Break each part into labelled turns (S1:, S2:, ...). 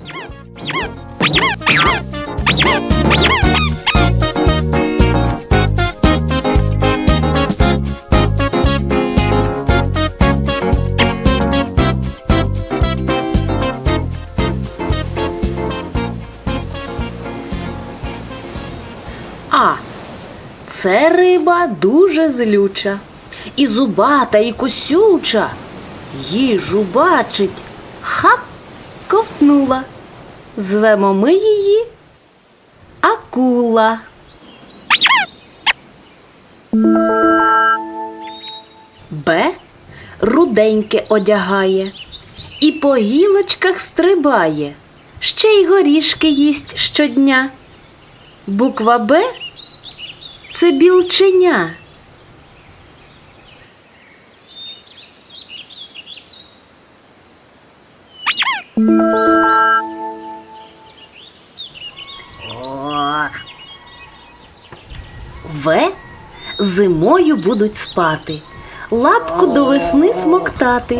S1: А. Це риба дуже злюча. І зубата, і косюча. Їжу бачить. Хап ковтнула. Звемо ми її акула. Б. Руденьке одягає. І по гілочках стрибає. Ще й горішки їсть щодня. Буква Б це білченя. В. Зимою будуть спати, лапку до весни смоктати,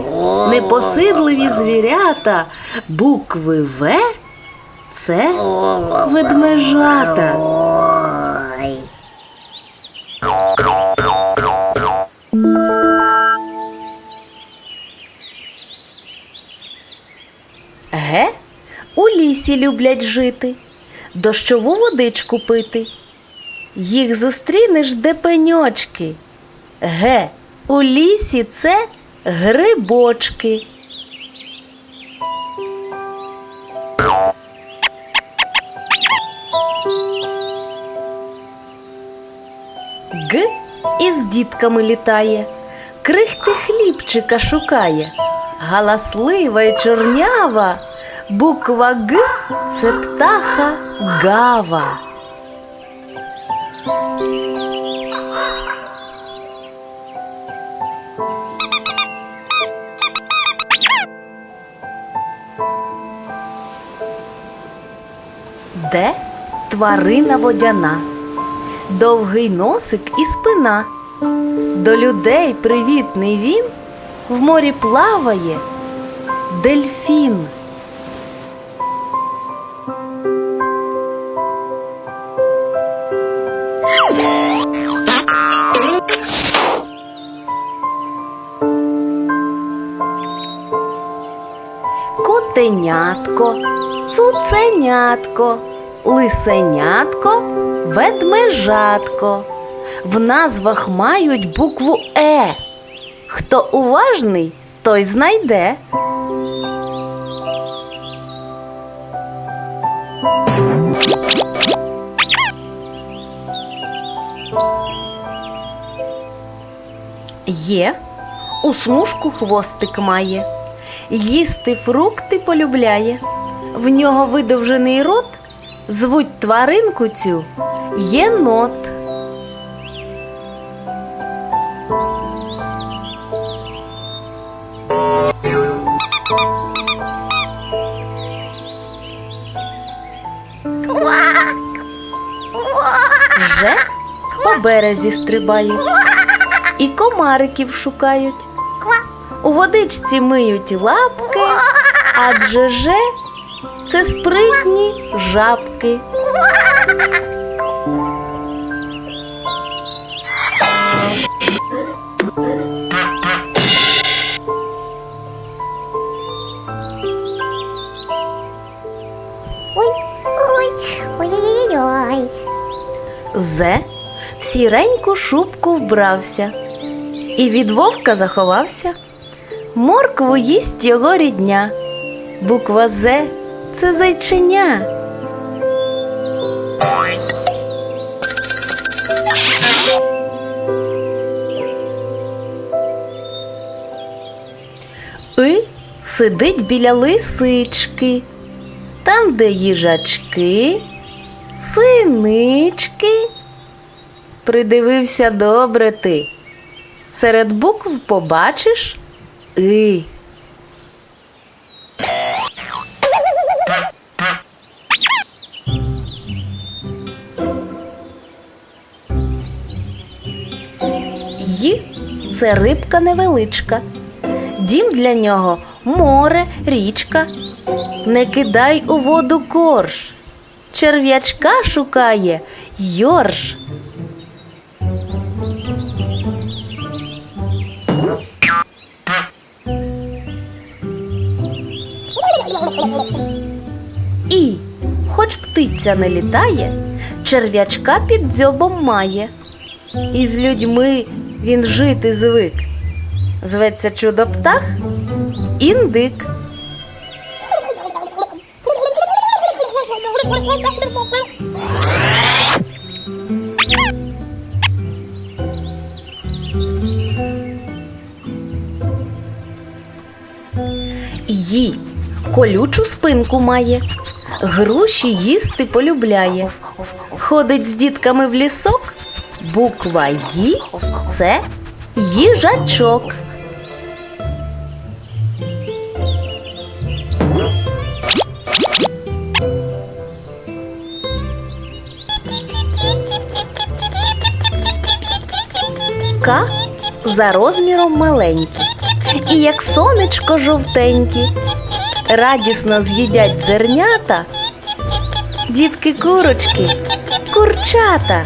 S1: непосидливі звірята, букви В. Це ведмежата. Ге? У лісі люблять жити, дощову водичку пити. Їх зустрінеш де пеньочки. Ге у лісі це грибочки. Г із дітками літає, крихти хлібчика шукає. Галаслива й чорнява, буква Г це птаха гава. Де тварина водяна, довгий носик і спина. До людей привітний він в морі плаває дельфін. Котенятко, цуценятко, лисенятко, ведмежатко. В назвах мають букву Е. Хто уважний, той знайде. Є, у смужку хвостик має, їсти фрукти полюбляє. В нього видовжений рот, звуть тваринку цю єнот. Вже по березі стрибають і комариків шукають. У водичці миють лапки, адже же це спритні жабки.
S2: Ой, ой, ой-ой-ой.
S1: Зе в сіреньку шубку вбрався і від вовка заховався. Моркву їсть його рідня. Буква З це зайченя. Сидить біля лисички, там, де їжачки, синички. Придивився добре ти. Серед букв побачиш и. Це рибка невеличка. Дім для нього море, річка. Не кидай у воду корж. Черв'ячка шукає йорж. І, хоч птиця не літає, черв'ячка під дзьобом має. І з людьми він жити звик. Зветься чудо птах індик. Ї колючу спинку має, груші їсти полюбляє. Ходить з дітками в лісок. Буква Ї це їжачок. К за розміром маленькі, і як сонечко жовтенькі. Радісно з'їдять зернята, дітки курочки, курчата.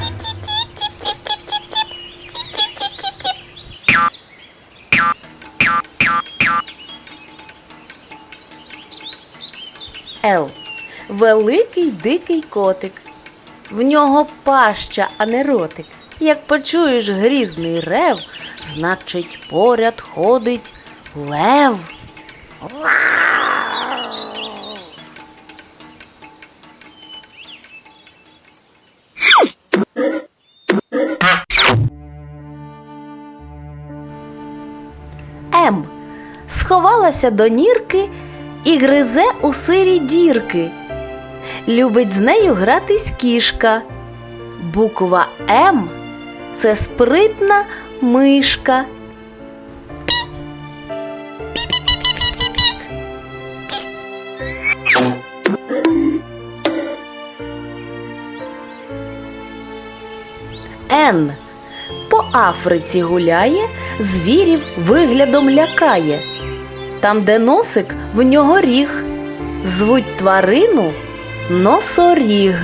S1: Л. Великий дикий котик. В нього паща, а не ротик. Як почуєш грізний рев, значить поряд ходить лев. М. Сховалася до нірки і гризе у сирі дірки. Любить з нею гратись кішка. Буква М це спритна мишка. Н. По Африці гуляє, звірів виглядом лякає. Там, де носик, в нього ріг. Звуть тварину носоріг.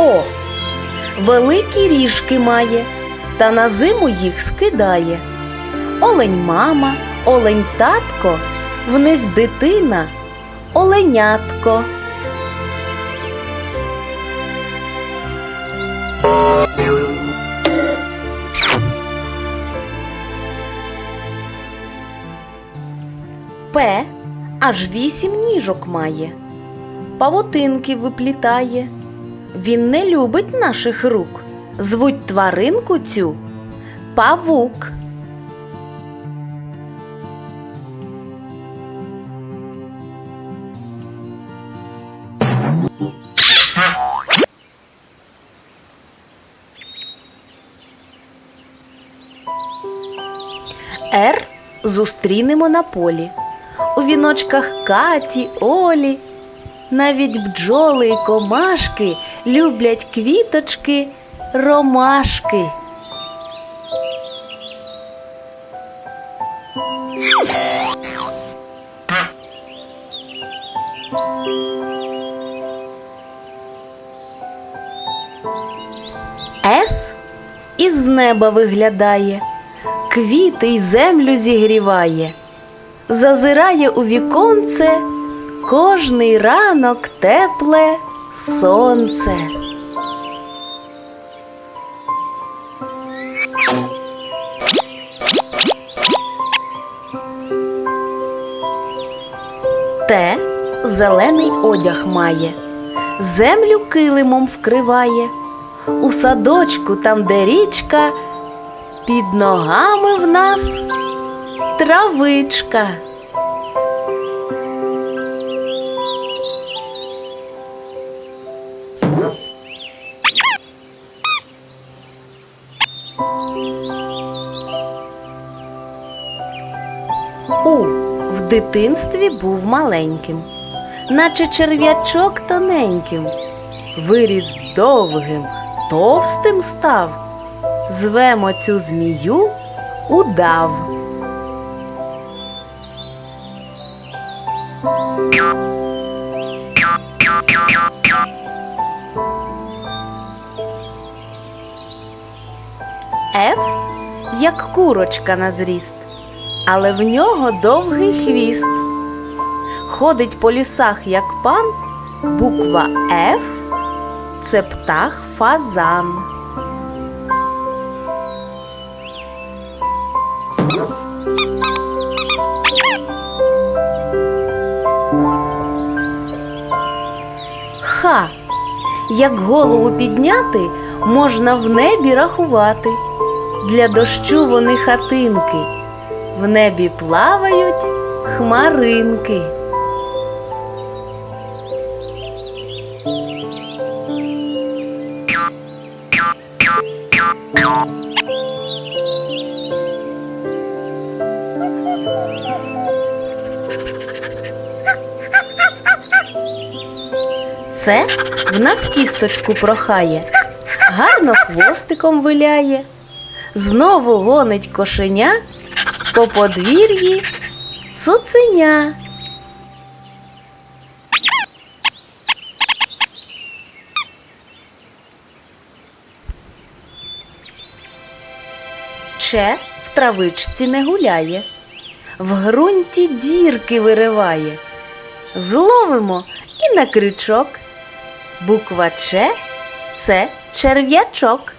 S1: О, великі ріжки має, та на зиму їх скидає. Олень мама, олень татко, в них дитина, оленятко. П аж вісім ніжок має, павутинки виплітає. Він не любить наших рук. Звуть тваринку цю павук. Р зустрінемо на полі. У віночках Каті, Олі. Навіть бджоли й комашки люблять квіточки, ромашки. С із неба виглядає, квіти й землю зігріває, зазирає у віконце кожний ранок тепле сонце. Те зелений одяг має, землю килимом вкриває, у садочку, там, де річка, під ногами в нас травичка. Дитинстві був маленьким, наче черв'ячок тоненьким, виріс довгим, товстим став. Звемо цю змію удав. Ф як курочка на зріст, але в нього довгий хвіст. Ходить по лісах, як пан, буква Ф це птах фазан. Ха, як голову підняти, можна в небі рахувати. Для дощу вони хатинки, в небі плавають хмаринки. Це в нас кісточку прохає, гарно хвостиком виляє, знову гонить кошеня по подвір'ї цуценя. Че в травичці не гуляє, в ґрунті дірки вириває. Зловимо і на крючок. Буква Ч це черв'ячок.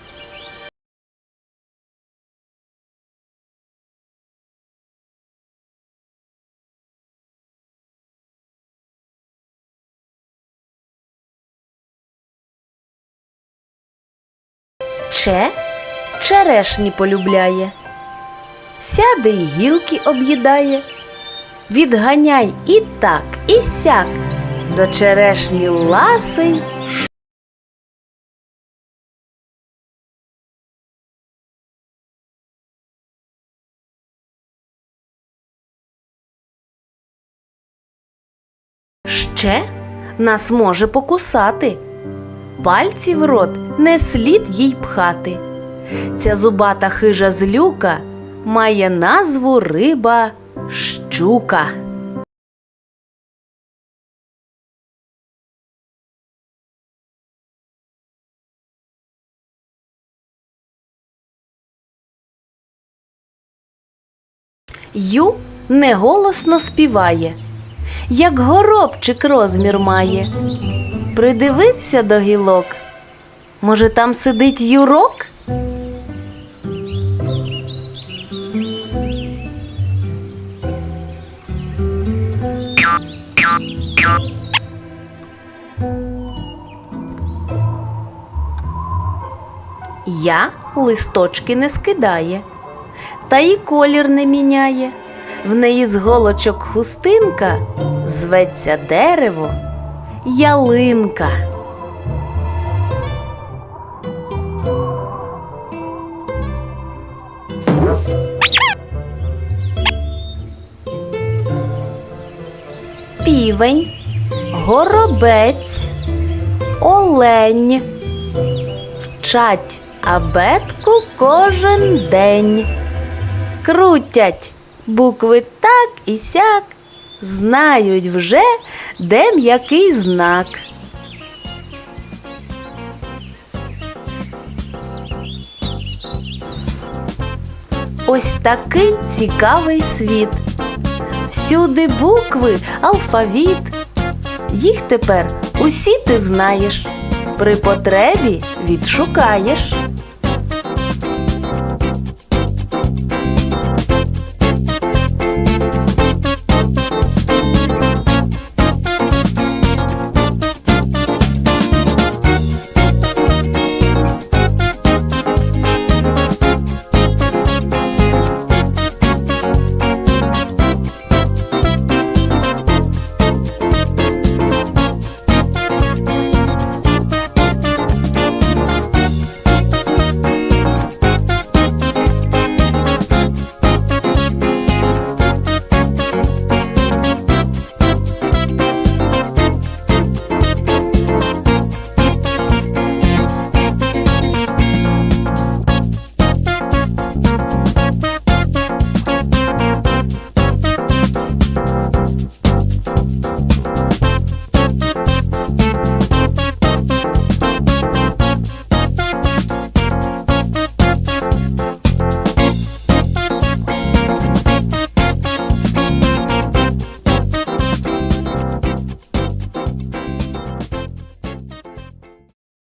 S1: Че черешні полюбляє, сяде й гілки об'їдає. Відганяй і так, і сяк, до черешні ласий. Ще нас може покусати. Пальці в рот не слід їй пхати. Ця зубата хижа злюка має назву риба щука. Ю неголосно співає, як горобчик розмір має. Придивився до гілок. Може, там сидить юрок? Я листочки не скидає, та й колір не міняє. В неї з голочок хустинка зветься дерево ялинка. Півень, горобець, олень вчать абетку кожен день. Крутять букви так і сяк, знають вже, де м'який знак. Ось такий цікавий світ. Всюди букви, алфавіт. Їх тепер усі ти знаєш, при потребі відшукаєш.